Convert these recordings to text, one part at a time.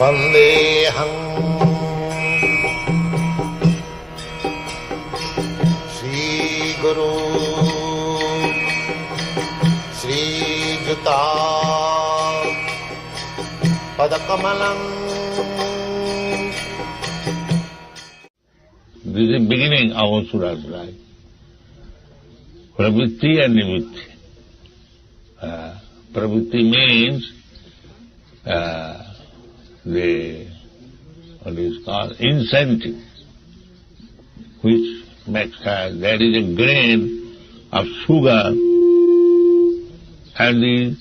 वन्देऽहम् Shri Guru श्रीयुता पदकमलम् This is the beginning of Asura's life. Pravritti and Nivritti. Uh, pravritti means uh, the what is called incentive, which makes uh, there is a grain of sugar, and the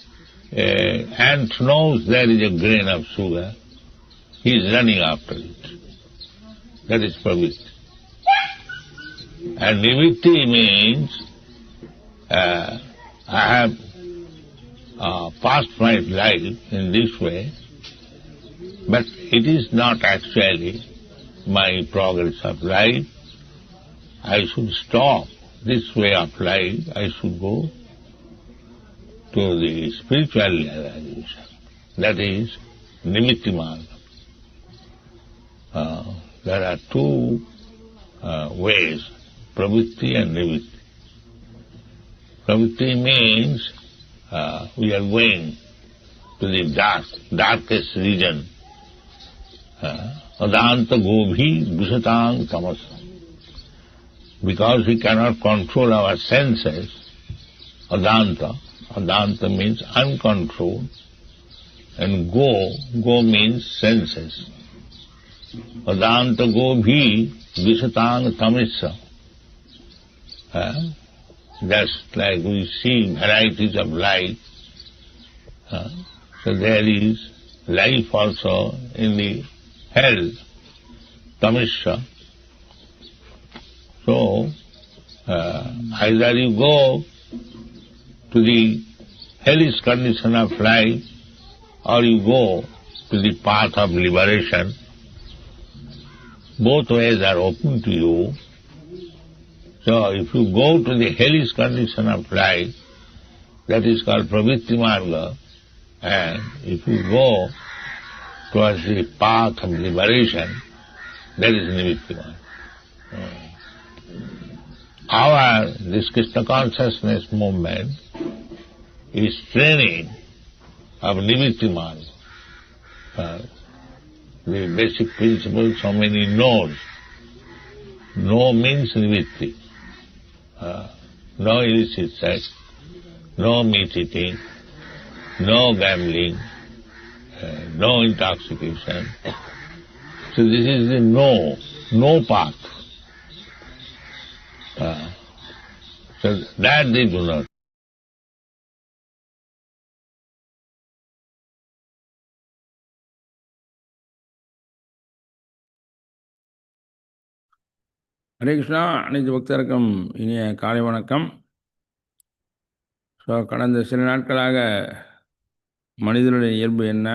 uh, ant knows there is a grain of sugar. He is running after it. That is pravritti. And nivritti means uh, I have uh, passed my life in this way, but it is not actually my progress of life. I should stop this way of life. I should go to the spiritual realization. That is nimitti marga. Uh, there are two uh, ways, pravritti and nivritti. Pravritti means uh, we are going to the dark, darkest region. Uh, Adanta gobhi visatang tamasa. Because we cannot control our senses, Adanta, Adanta means uncontrolled, and go, go means senses. Adanta gobhi visatang tamasa. Just like we see varieties of life. Uh, so there is life also in the hell, tamisha. So uh, either you go to the hellish condition of life or you go to the path of liberation. Both ways are open to you. So if you go to the hellish condition of life, that is called pravritti marga, and if you go towards the path of liberation, that is nimitti marga. Hmm. Our, this Krishna consciousness movement is training of nimitti marga. Uh, the basic principle, so many knows. No means nimitti. Uh, no illicit sex, no meat eating, no gambling, uh, no intoxication. So this is the no, no path. Uh, so that they do not. Hare Krishna அனைத்து பக்தருக்கும் இனிய காலை வணக்கம். So கடந்த சில நாட்களாக மனிதனுடைய இயல்பு என்ன?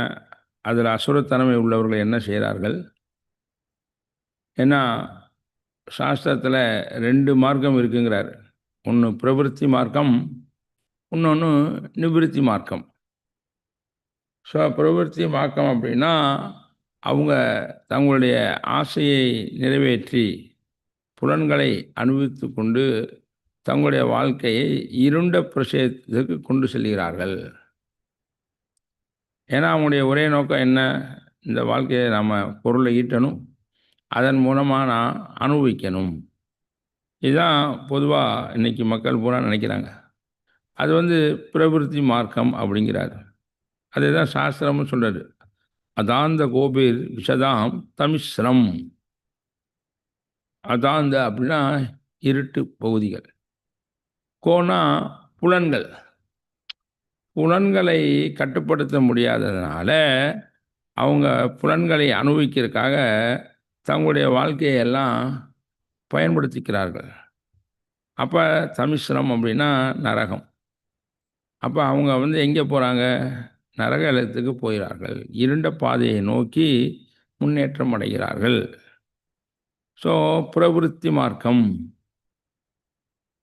அதில் அசுரத்தன்மை உள்ளவர்கள் என்ன செய்கிறார்கள்? ஏன்னா சாஸ்திரத்தில் ரெண்டு மார்க்கம் இருக்குங்கிறார். ஒன்று பிரவருத்தி மார்க்கம் இன்னொன்று நிவிருத்தி மார்க்கம். ஸோ பிரவருத்தி மார்க்கம் அப்படின்னா அவங்க தங்களுடைய ஆசையை நிறைவேற்றி புலன்களை அனுபவித்து கொண்டு தங்களுடைய வாழ்க்கையை இருண்ட பிரசேதத்துக்கு கொண்டு செல்கிறார்கள். ஏன்னா அவங்களுடைய ஒரே நோக்கம் என்ன? இந்த வாழ்க்கையை நம்ம பொருளை ஈட்டணும். அதன் மூலமாக நான் அனுபவிக்கணும். இதுதான் பொதுவாக இன்றைக்கி மக்கள் பூரா நினைக்கிறாங்க. அது வந்து பிரவிருத்தி மார்க்கம் அப்படிங்கிறார். அதே தான் சாஸ்திரம்னு சொல்கிறாரு அதாந்த கோபீர் விஷதாம் தமிஸ்ரம் அதாந்த அப்படின்னா இருட்டு பகுதிகள். கோனா புலன்கள். புலன்களை கட்டுப்படுத்த முடியாததுனால அவங்க புலன்களை அனுபவிக்கிறதுக்காக தங்களுடைய வாழ்க்கையெல்லாம் பயன்படுத்திக்கிறார்கள். அப்போ சமிஸ்ரம் அப்படின்னா நரகம். அப்போ அவங்க வந்து எங்கே போகிறாங்க நரக நரகலத்துக்கு போகிறார்கள். இருண்ட பாதையை நோக்கி முன்னேற்றம் அடைகிறார்கள். ஸோ பிரவருத்தி மார்க்கம்.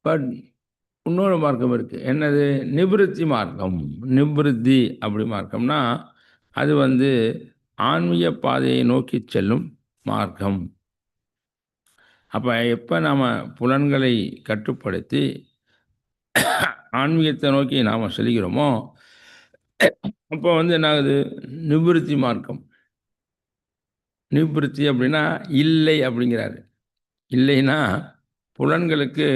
பட் இன்னொரு மார்க்கம் இருக்குது என்னது? நிவிருத்தி மார்க்கம். நிவிருத்தி அப்படி மார்க்கம்னா அது வந்து ஆன்மீக பாதையை நோக்கி செல்லும் மார்க்கம். அப்போ எப்போ நாம் புலன்களை கட்டுப்படுத்தி ஆன்மீகத்தை நோக்கி நாம் செல்கிறோமோ அப்போ வந்து என்ன ஆகுது நிவிருத்தி மார்க்கம். நிவிருத்தி அப்படின்னா இல்லை அப்படிங்கிறாரு. இல்லைன்னா புலன்களுக்கு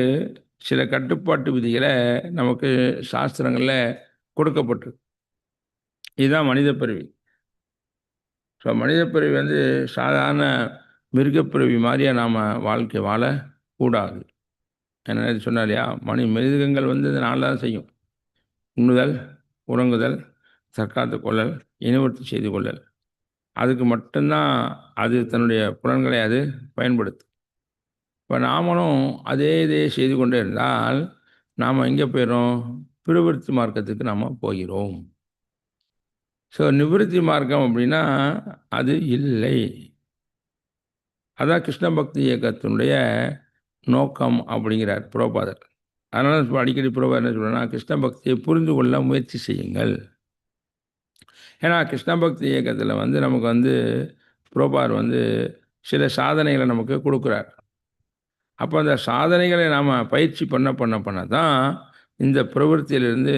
சில கட்டுப்பாட்டு விதிகளை நமக்கு சாஸ்திரங்களில் கொடுக்கப்பட்டு இதுதான் மனித பிறவி. ஸோ மனித பிறவி வந்து சாதாரண மிருகப்பிறவி மாதிரியா நாம் வாழ்க்கை வாழக்கூடாது என்ன சொன்னார் இல்லையா? மணி மிருகங்கள் வந்து இந்த நாளில் தான் செய்யும். உண்ணுதல் உறங்குதல் தற்காத்து கொள்ளல் இனவர்த்தி செய்து கொள்ளல். அதுக்கு மட்டும்தான் அது தன்னுடைய புலன்களை அது பயன்படுத்தும் இப்போ நாமளும் அதே இதே செய்து கொண்டே இருந்தால் நாம் எங்கே போயிடும் பிரவருத்தி மார்க்கத்துக்கு நாம் போகிறோம். ஸோ நிவிருத்தி மார்க்கம் அப்படின்னா அது இல்லை. அதான் கிருஷ்ண பக்தி இயக்கத்தினுடைய நோக்கம் அப்படிங்கிறார் புரோபாதர் அதனால் இப்போ அடிக்கடி புரோபாதர் என்ன சொல்கிறேன்னா கிருஷ்ண பக்தியை புரிந்து கொள்ள முயற்சி செய்யுங்கள். ஏன்னா கிருஷ்ண பக்தி இயக்கத்தில் வந்து நமக்கு வந்து புரோபார் வந்து சில சாதனைகளை நமக்கு கொடுக்குறார். அப்போ அந்த சாதனைகளை நாம் பயிற்சி பண்ண பண்ண பண்ண தான் இந்த பிரவருத்தியிலிருந்து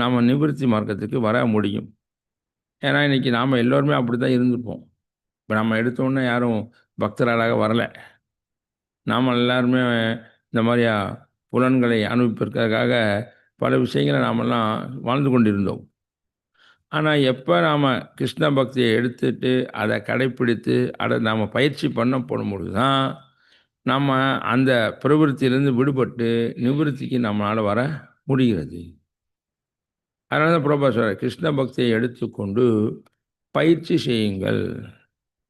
நாம் நிவர்த்தி மார்க்கத்துக்கு வர முடியும். ஏன்னா இன்றைக்கி நாம் எல்லோருமே அப்படி தான் இருந்திருப்போம். இப்போ நம்ம எடுத்தோன்னே யாரும் பக்தர்களாக வரலை. நாம் எல்லாருமே இந்த மாதிரியா புலன்களை அனுபவிப்பதற்காக பல விஷயங்களை நாமெல்லாம் வாழ்ந்து கொண்டிருந்தோம். ஆனால் எப்போ நாம் கிருஷ்ண பக்தியை எடுத்துட்டு அதை கடைப்பிடித்து அதை நாம் பயிற்சி பண்ண போடும்பொழுது தான் நம்ம அந்த பிரவருத்தியிலேருந்து விடுபட்டு நிவர்த்திக்கு நம்மளால் வர முடிகிறது. அதனால தான் பிரபா கிருஷ்ண பக்தியை எடுத்துக்கொண்டு பயிற்சி செய்யுங்கள்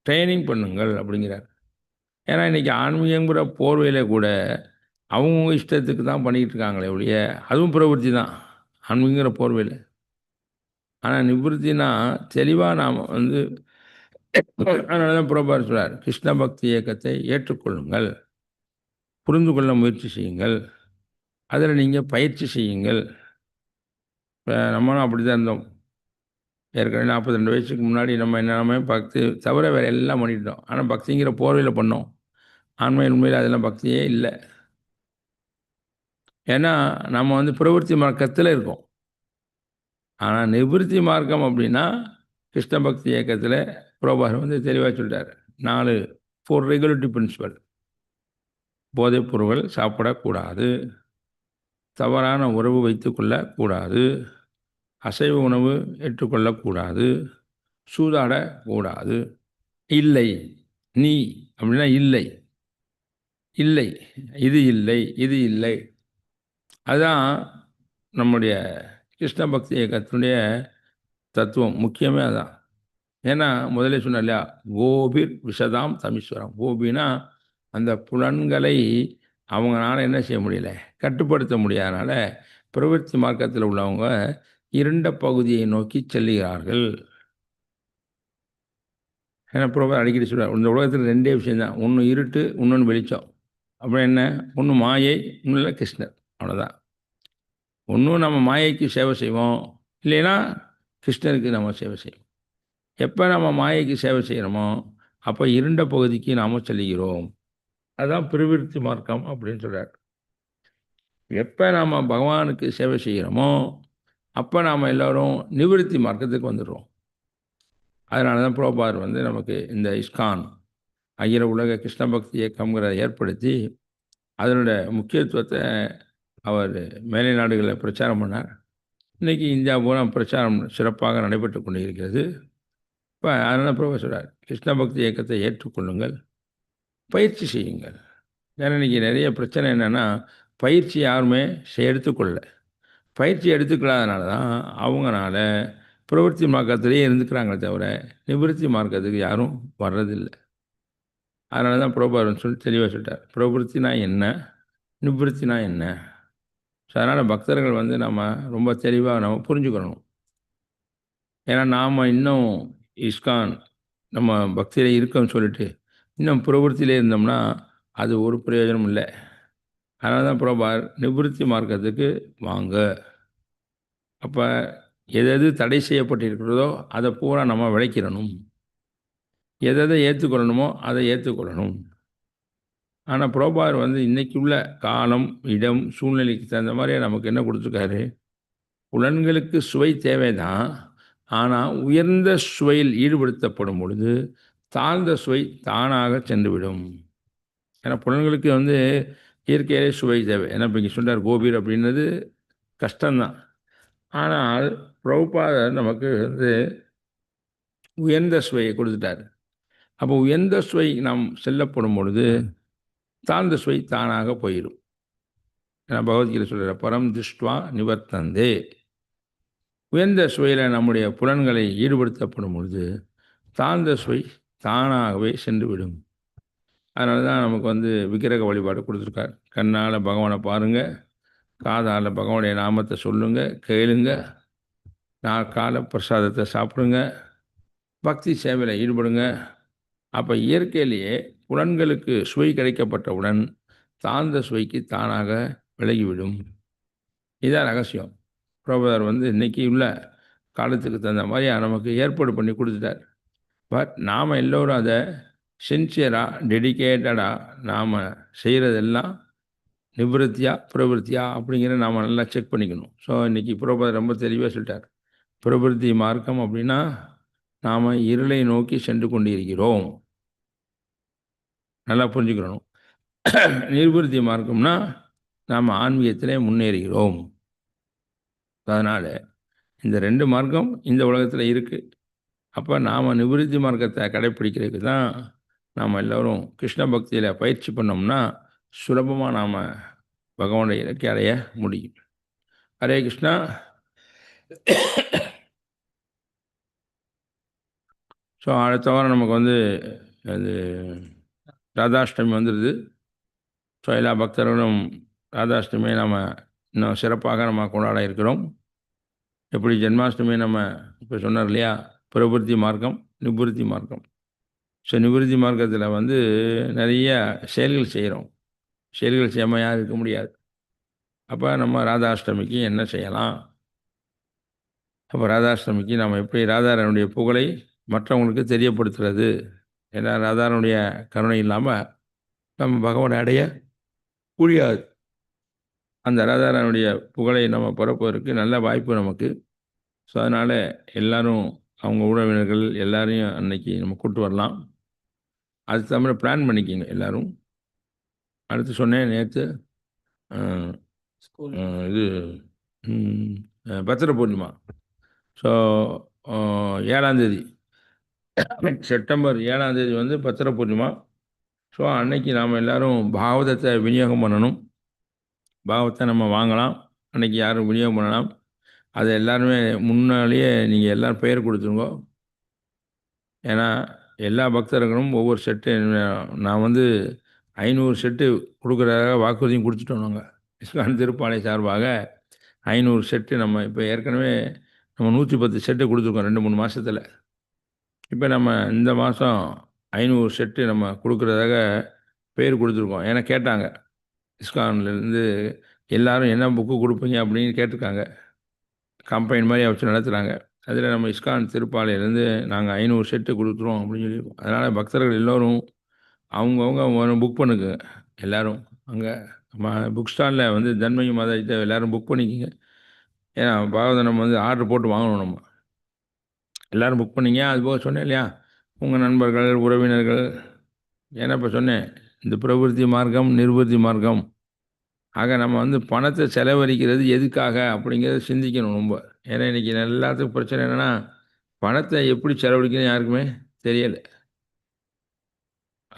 ட்ரைனிங் பண்ணுங்கள் அப்படிங்கிறார். ஏன்னா இன்றைக்கி ஆன்மீகங்கிற போர்வையில் கூட அவங்கவுங்க இஷ்டத்துக்கு தான் பண்ணிக்கிட்டு இருக்காங்களே ஒழிய அதுவும் பிரவருத்தி தான் ஆன்மீகங்கிற போர்வையில். ஆனால் நிவர்த்தினா தெளிவாக நாம் வந்து அதனால தான் புறப்பார் சொல்கிறார் கிருஷ்ண பக்தி இயக்கத்தை ஏற்றுக்கொள்ளுங்கள். புரிந்து கொள்ள முயற்சி செய்யுங்கள். அதில் நீங்கள் பயிற்சி செய்யுங்கள். இப்போ நம்மளும் அப்படி தான் இருந்தோம். ஏற்கனவே நாற்பத்தி ரெண்டு வயசுக்கு முன்னாடி நம்ம என்னென்னமே பக்தி தவிர வேறு எல்லாம் பண்ணிட்டோம். ஆனால் பக்திங்கிற போர்வையில் பண்ணோம். ஆண்மை உண்மையில் அதெல்லாம் பக்தியே இல்லை. ஏன்னா நம்ம வந்து பிரவர்த்தி மறக்கத்தில் இருக்கோம். ஆனால் நிவர்த்தி மார்க்கம் அப்படின்னா கிருஷ்ண பக்தி இயக்கத்தில் புரோபார் வந்து தெளிவாக சொல்லிட்டார் நாலு ஃபோர் ரெகுலேட்டரி பிரின்சிபல் போதைப் பொருட்கள் சாப்பிடக்கூடாது. தவறான உறவு வைத்து கொள்ளக்கூடாது அசைவ உணவு ஏற்றுக்கொள்ளக்கூடாது. சூதாடக்கூடாது. இல்லை நீ அப்படின்னா இல்லை. இல்லை இது இல்லை இது இல்லை. அதுதான் நம்முடைய கிருஷ்ண பக்தி இயக்கத்தினுடைய தத்துவம் முக்கியமே அதான். ஏன்னா முதலே சொன்ன இல்லையா கோபிர் விஷதாம் தமிஸ்வரம் கோபினா அந்த புலன்களை அவங்களால என்ன செய்ய முடியல? கட்டுப்படுத்த முடியாதனால பிரவர்த்தி மார்க்கத்தில் உள்ளவங்க இருண்ட பகுதியை நோக்கி செல்லுகிறார்கள். ஏன்னா புரோபர் அடிக்கடி சொல்கிறார் இந்த உலகத்தில் ரெண்டே விஷயம் தான் ஒன்று இருட்டு இன்னொன்று வெளிச்சம். அப்புறம் என்ன? ஒன்று மாயை இன்னும் கிருஷ்ணர். அவ்வளோதான் ஒன்றும் நம்ம மாயைக்கு சேவை செய்வோம். இல்லைன்னா கிருஷ்ணருக்கு நம்ம சேவை செய்வோம். எப்போ நம்ம மாயைக்கு சேவை செய்கிறோமோ அப்போ இருண்ட பகுதிக்கு நாம் செல்கிறோம் அதுதான் பிரவிற்த்தி மார்க்கம் அப்படின்னு சொல்கிறார் எப்போ நாம் பகவானுக்கு சேவை செய்கிறோமோ அப்போ நாம் எல்லோரும் நிவிருத்தி மார்க்கத்துக்கு வந்துடுறோம். அதனால தான் புரோபார் வந்து நமக்கு இந்த இஸ்கான் அகில உலக கிருஷ்ண பக்தி இயக்கம்ங்கிறத ஏற்படுத்தி அதனோட முக்கியத்துவத்தை அவர் மேலை நாடுகளில் பிரச்சாரம் பண்ணார். இன்றைக்கி இந்தியா பூரா பிரச்சாரம் சிறப்பாக நடைபெற்று கொண்டு இருக்கிறது இப்போ அதனால் பிரபு சொல்கிறார் கிருஷ்ண பக்தி இயக்கத்தை ஏற்றுக்கொள்ளுங்கள். பயிற்சி செய்யுங்கள். ஏன்னா இன்றைக்கி நிறைய பிரச்சனை என்னென்னா பயிற்சி யாருமே எடுத்துக்கொள்ள. பயிற்சி எடுத்துக்கொள்ளாதனால தான் அவங்கனால பிரவர்த்தி மார்க்கத்திலேயே இருந்துக்கிறாங்களே தவிர நிவர்த்தி மார்க்கத்துக்கு யாரும் வர்றதில்லை. அதனால தான் பிரபாரம் சொல்லி தெளிவாக சொல்லிட்டார். பிரவருத்தினா என்ன? நிவர்த்தினா என்ன? ஸோ அதனால் பக்தர்கள் வந்து நம்ம ரொம்ப தெளிவாக நம்ம புரிஞ்சுக்கணும். ஏன்னா நாம் இன்னும் இஸ்கான் நம்ம பக்தியில் இருக்கோம்னு சொல்லிட்டு இன்னும் பிரவருத்தியிலே இருந்தோம்னா அது ஒரு பிரயோஜனம் இல்லை. அதனால தான் பிரபார் நிவிருத்தி மார்க்கத்துக்கு வாங்க. அப்போ எது எது தடை செய்யப்பட்டிருக்கிறதோ அதை பூரா நம்ம விளைக்கிறணும் எதை எதை ஏற்றுக்கொள்ளணுமோ அதை ஏற்றுக்கொள்ளணும் ஆனால் புரோபார் வந்து இன்றைக்குள்ள காலம் இடம் சூழ்நிலைக்கு தகுந்த மாதிரி நமக்கு என்ன கொடுத்துருக்காரு? புலன்களுக்கு சுவை தேவைதான். ஆனால் உயர்ந்த சுவையில் ஈடுபடுத்தப்படும் பொழுது தாழ்ந்த சுவை தானாக சென்றுவிடும். ஏன்னா புலன்களுக்கு வந்து இயற்கையிலே சுவை தேவை. ஏன்னா இப்போ இங்கே சொன்னார் கோபீர் அப்படின்றது கஷ்டம்தான். ஆனால் பிரபுபாதர் நமக்கு வந்து உயர்ந்த சுவையை கொடுத்துட்டார். அப்போ உயர்ந்த சுவை நாம் செல்லப்படும் பொழுது தாழ்ந்த சுவை தானாக போயிடும். ஏன்னா பகவத்கீதை சொல்கிற பரம் திருஷ்டுவா நிவர்த்தந்தே. உயர்ந்த சுவையில் நம்முடைய புலன்களை ஈடுபடுத்தப்படும் பொழுது தாழ்ந்த சுவை தானாகவே சென்று விடும். அதனால தான் நமக்கு வந்து விக்கிரக வழிபாடு கொடுத்துருக்கார். கண்ணால் பகவானை பாருங்கள் காதால் பகவானுடைய நாமத்தை சொல்லுங்கள் கேளுங்க நான் கால பிரசாதத்தை சாப்பிடுங்க பக்தி சேவையில் ஈடுபடுங்க. அப்போ இயற்கையிலேயே புலன்களுக்கு சுவை கிடைக்கப்பட்டவுடன் தாழ்ந்த சுவைக்கு தானாக விலகிவிடும். இதான் ரகசியம். புரோபதர் வந்து இன்னைக்கு உள்ள காலத்துக்கு தகுந்த மாதிரி நமக்கு ஏற்பாடு பண்ணி கொடுத்துட்டார். பட் நாம் எல்லோரும் அதை சின்சியராக டெடிக்கேட்டடாக நாம் செய்கிறதெல்லாம் நிவர்த்தியா பிரவருத்தியா அப்படிங்கிற நாம் நல்லா செக் பண்ணிக்கணும். ஸோ இன்றைக்கி புரோபதர் ரொம்ப தெளிவாக சொல்லிட்டார். பிரபுத்தி மார்க்கம் அப்படின்னா நாம் இருளை நோக்கி சென்று கொண்டிருக்கிறோம். நல்லா புரிஞ்சுக்கிறணும். நிர்வருத்தி மார்க்கம்னா நாம் ஆன்மீகத்திலே முன்னேறுகிறோம். அதனால் இந்த ரெண்டு மார்க்கம் இந்த உலகத்தில் இருக்குது அப்போ நாம் நிவൃத்தி மார்க்கத்தை கடைப்பிடிக்கிறதுக்கு தான் நாம் எல்லோரும் கிருஷ்ண பக்தியில் பயிற்சி பண்ணோம்னா சுலபமாக நாம் பகவானுடைய இலக்கை அடைய முடியும். ஹரே கிருஷ்ணா. ஸோ அடுத்த வாரம் நமக்கு வந்து அது ராதாஷ்டமி வந்துடுது ஸோ எல்லா பக்தர்களும் ராதாஷ்டமியை நம்ம இன்னும் சிறப்பாக நம்ம கொண்டாட இருக்கிறோம். எப்படி ஜென்மாஷ்டமி நம்ம இப்போ சொன்னார் இல்லையா? பிரபுத்தி மார்க்கம் நிபுர்த்தி மார்க்கம். ஸோ நிபுர்த்தி மார்க்கத்தில் வந்து நிறைய செயல்கள் செய்கிறோம் செயல்கள் செய்யாமல் யாரும் இருக்க முடியாது. அப்போ நம்ம ராதாஷ்டமிக்கு என்ன செய்யலாம்? அப்போ ராதாஷ்டமிக்கு நம்ம எப்படி ராதாரனுடைய புகழை மற்றவங்களுக்கு தெரியப்படுத்துறது? ஏன்னா ராதாரனுடைய கருணை இல்லாமல் நம்ம பகவானை அடைய முடியாது. அந்த ராதாரனுடைய புகழை நம்ம பரப்புவதற்கு நல்ல வாய்ப்பு நமக்கு. ஸோ அதனால் எல்லாரும் அவங்க உறவினர்கள் எல்லாரையும் அன்னைக்கு நம்ம கூட்டு வரலாம். அதுக்கு தகுந்த பிளான் பண்ணிக்கிங்க எல்லாரும். அடுத்து சொன்னேன் நேற்று இது பத்திர பூர்ணிமா ஸோ ஏழாந்தேதி செப்டம்பர் ஏழாந்தேதி வந்து பத்திர பூர்ணிமா. ஸோ அன்னைக்கு நாம் எல்லோரும் பாகவதத்தை விநியோகம் பண்ணணும். பாகவத்தை நம்ம வாங்கலாம். அன்னைக்கு யாரும் விநியோகம் பண்ணலாம். அதை எல்லாருமே முன்னாலேயே நீங்கள் எல்லோரும் பெயர் கொடுத்துருங்க. ஏன்னா எல்லா பக்தர்களும் ஒவ்வொரு செட்டு நான் வந்து ஐநூறு செட்டு கொடுக்குறதாக வாக்குறுதியும் கொடுத்துட்டோம் நாங்கள் இஸ்கான் திருப்பாலை சார்பாக ஐநூறு செட்டு நம்ம இப்போ ஏற்கனவே நம்ம நூற்றி பத்து செட்டு கொடுத்துருக்கோம் ரெண்டு மூணு மாதத்தில் இப்போ நம்ம இந்த மாதம் ஐநூறு செட்டு நம்ம கொடுக்குறதாக பேர் கொடுத்துருக்கோம். ஏன்னா கேட்டாங்க. இஸ்கான்லேருந்து எல்லாரும் என்ன புக்கு கொடுப்பீங்க அப்படின்னு கேட்டிருக்காங்க. கம்பெனி மாதிரி வச்சு நடத்துகிறாங்க அதில் நம்ம இஸ்கான் திருப்பாலையிலேருந்து நாங்கள் ஐநூறு செட்டு கொடுத்துருவோம் அப்படின்னு சொல்லியிருக்கோம். அதனால் பக்தர்கள் எல்லோரும் அவங்கவுங்க புக் பண்ணுங்க. எல்லோரும் அங்கே புக் ஸ்டாலில் வந்து தன்மயி மாதா எல்லோரும் புக் பண்ணிக்கோங்க. ஏன்னா பாகவதம் வந்து ஆர்டர் போட்டு வாங்கணும் நம்ம. எல்லோரும் புக் பண்ணிங்க? அதுபோக சொன்னேன் இல்லையா? உங்கள் நண்பர்கள் உறவினர்கள். ஏன்னா இப்போ சொன்னேன் இந்த பிரவருத்தி மார்க்கம் நிர்வൃத்தி மார்க்கம். ஆக நம்ம வந்து பணத்தை செலவழிக்கிறது எதுக்காக அப்படிங்கிறத சிந்திக்கணும் ரொம்ப. ஏன்னா இன்றைக்கி எல்லாத்துக்கும் பிரச்சனை என்னென்னா பணத்தை எப்படி செலவழிக்கணும் யாருக்குமே தெரியலை.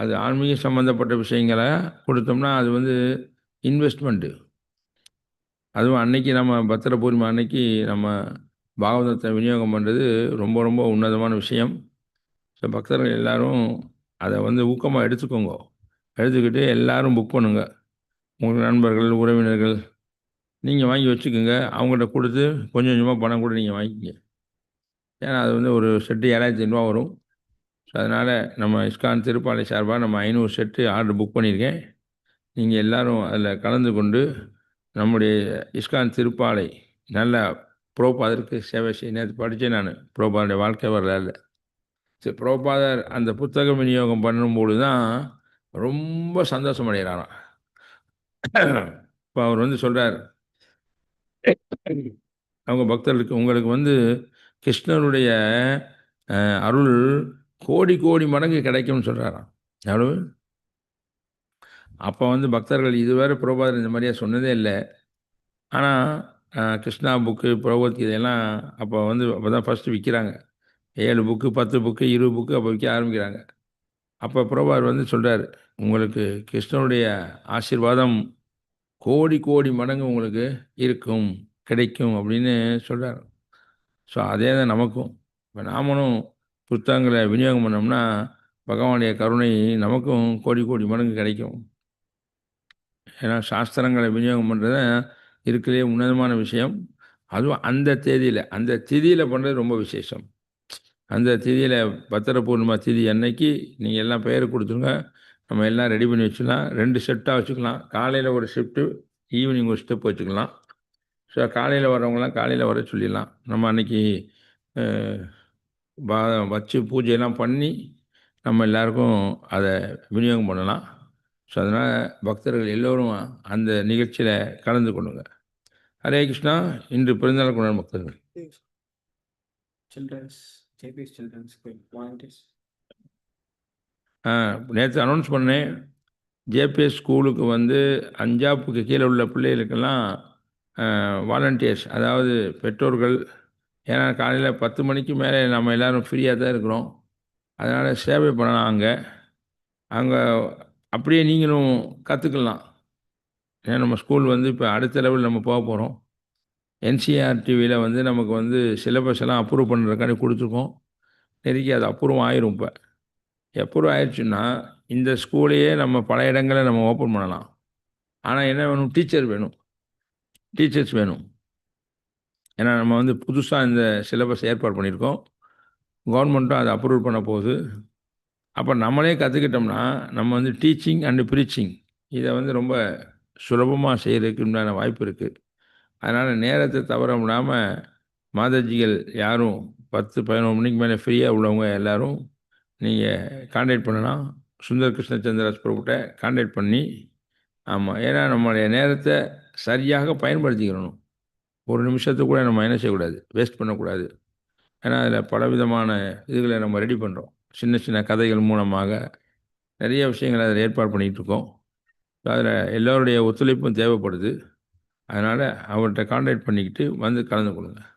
அது ஆன்மீக சம்மந்தப்பட்ட விஷயங்களை கொடுத்தோம்னா அது வந்து இன்வெஸ்ட்மெண்ட்டு அதுவும் அன்னைக்கு நம்ம பத்திர பூர்ணிமா அன்னைக்கு நம்ம பாகவதத்தை விநியோகம் பண்ணுறது ரொம்ப ரொம்ப உன்னதமான விஷயம். ஸோ பக்தர்கள் எல்லாரும் அதை வந்து ஊக்கமாக எடுத்துக்கோங்க. எடுத்துக்கிட்டு எல்லோரும் புக் பண்ணுங்க. உங்கள் நண்பர்கள் உறவினர்கள் நீங்கள் வாங்கி வச்சுக்கோங்க. அவங்கள்ட்ட கொடுத்து கொஞ்சம் கொஞ்சமாக பணம் கூட நீங்கள் வாங்கிக்கங்க. ஏன்னா அது வந்து ஒரு செட்டு ஏழாயிரத்தி ஐநூறுரூவா வரும். ஸோ அதனால் நம்ம இஸ்கான் திருப்பாலை சார்பாக நம்ம ஐநூறு செட்டு ஆர்டர் புக் பண்ணியிருக்கேன். நீங்கள் எல்லாரும் அதில் கலந்து கொண்டு நம்முடைய இஸ்கான் திருப்பாலை நல்ல புரோபாதருக்கு சேவை செய்ய நேற்று படித்தேன் நான். புரோபாதனுடைய வாழ்க்கை வரலாறு சரி புரோபாதர் அந்த புத்தக விநியோகம் பண்ணும்போது தான் ரொம்ப சந்தோஷம் அடைகிறாராம். இப்போ அவர் வந்து சொல்கிறார் அவங்க பக்தர்களுக்கு உங்களுக்கு வந்து கிருஷ்ணருடைய அருள் கோடி கோடி மடங்கு கிடைக்கும்னு சொல்கிறாராம் எவ்வளவு? அப்போ வந்து பக்தர்கள் இதுவரை புரோபாதர் இந்த மாதிரியா சொன்னதே இல்லை. ஆனால் கிருஷ்ணா புக்கு பகவத்கீதையெல்லாம் அப்போ வந்து அப்போ தான் ஃபஸ்ட்டு விற்கிறாங்க ஏழு புக்கு பத்து புக்கு இருபது புக்கு அப்போ விற்க ஆரம்பிக்கிறாங்க. அப்போ புரோபாதர் வந்து சொல்கிறார் உங்களுக்கு கிருஷ்ணனுடைய ஆசீர்வாதம் கோடி கோடி மடங்கு உங்களுக்கு இருக்கும் கிடைக்கும் அப்படின்னு சொல்கிறார் ஸோ அதே தான் நமக்கும். இப்போ நாமளும் புத்தகங்களை விநியோகம் பண்ணோம்னா பகவானுடைய கருணை நமக்கும் கோடி கோடி மடங்கு கிடைக்கும். ஏன்னா சாஸ்திரங்களை விநியோகம் பண்ணுறது இருக்கிறதே உன்னதமான விஷயம். அதுவும் அந்த தேதியில் அந்த திதியில் பண்ணுறது ரொம்ப விசேஷம். அந்த திதியில் பத்திர பூர்ணிமா திதி அன்னைக்கு நீங்கள் எல்லாம் பெயர் கொடுத்துருங்க. நம்ம எல்லாம் ரெடி பண்ணி வச்சுக்கலாம். ரெண்டு ஷிஃப்டாக வச்சுக்கலாம். காலையில் ஒரு ஷிஃப்ட்டு ஈவினிங் ஒரு ஸ்டெப் வச்சுக்கலாம். ஸோ காலையில் வரவங்களாம் காலையில் வர சொல்லிடலாம். நம்ம அன்றைக்கி பா வச்சு பூஜையெல்லாம் பண்ணி நம்ம எல்லாருக்கும் அதை விநியோகம் பண்ணலாம். ஸோ அதனால் பக்தர்கள் எல்லோரும் அந்த நிகழ்ச்சியில் கலந்து கொள்ளுங்க. ஹரே கிருஷ்ணா இன்று பிறந்தநாள் கொண்டாடும் பக்தர்கள். Children's, JP's Children's School, volunteers. நேற்று அனௌன்ஸ் பண்ணேன். ஜேபிஎஸ் ஸ்கூலுக்கு வந்து அஞ்சாப்புக்கு கீழே உள்ள பிள்ளைகளுக்கெல்லாம் வாலண்டியர்ஸ் அதாவது பெற்றோர்கள் ஏன்னா காலையில் பத்து மணிக்கு மேலே நம்ம எல்லோரும் ஃப்ரீயாக தான் இருக்கிறோம். அதனால் சேவை பண்ணலாம் அங்கே. அங்கே அப்படியே நீங்களும் கற்றுக்கலாம் ஏன்னா நம்ம ஸ்கூல் வந்து இப்போ அடுத்த லெவல் நம்ம போக போகிறோம் என்சிஆர்டிவியில் வந்து நமக்கு வந்து சிலபஸ் எல்லாம் அப்ரூவ் பண்ணுறதுக்காண்டி கொடுத்துருக்கோம். நெருக்கி அது அப்ரூவ் ஆயிரும் இப்போ. அப்ரூவ் ஆயிடுச்சுன்னா இந்த ஸ்கூலையே நம்ம பல இடங்களில் நம்ம ஓப்பன் பண்ணலாம். ஆனால் என்ன வேணும்? டீச்சர் வேணும். டீச்சர்ஸ் வேணும். ஏன்னா நம்ம வந்து புதுசாக இந்த சிலபஸ் ஏற்பாடு பண்ணியிருக்கோம். கவர்மெண்ட்டும் அதை அப்ரூவ் பண்ண போகுது. அப்போ நம்மளே கற்றுக்கிட்டோம்னா நம்ம வந்து டீச்சிங் அண்டு ப்ரீச்சிங் இதை வந்து ரொம்ப சுலபமாக செய்கிறதுக்கு உண்டான வாய்ப்பு இருக்குது அதனால் நேரத்தை தவற விடாமல் மாதாஜிகள் யாரும் பத்து பதினொரு மணிக்கு மேலே ஃப்ரீயாக உள்ளவங்க எல்லாரும் நீங்கள் காண்டாக்ட் பண்ணலாம் சுந்தர் கிருஷ்ணச்சந்திராஸ் பிரபுட்ட காண்டாக்ட் பண்ணி ஆமாம் ஏன்னா நம்மளுடைய நேரத்தை சரியாக பயன்படுத்திக்கிறணும் ஒரு நிமிஷத்தை கூட நம்ம என்ன செய்யக்கூடாது? வேஸ்ட் பண்ணக்கூடாது. ஏன்னா அதில் பலவிதமான இதுகளை நம்ம ரெடி பண்ணுறோம் சின்ன சின்ன கதைகள் மூலமாக நிறைய விஷயங்களை அதில் ஏற்பாடு பண்ணிகிட்ருக்கோம். அதில் எல்லோருடைய ஒத்துழைப்பும் தேவைப்படுது. அதனால் அவர்கிட்ட காண்டாக்ட் பண்ணிக்கிட்டு வந்து கலந்து கொள்ளுங்கள்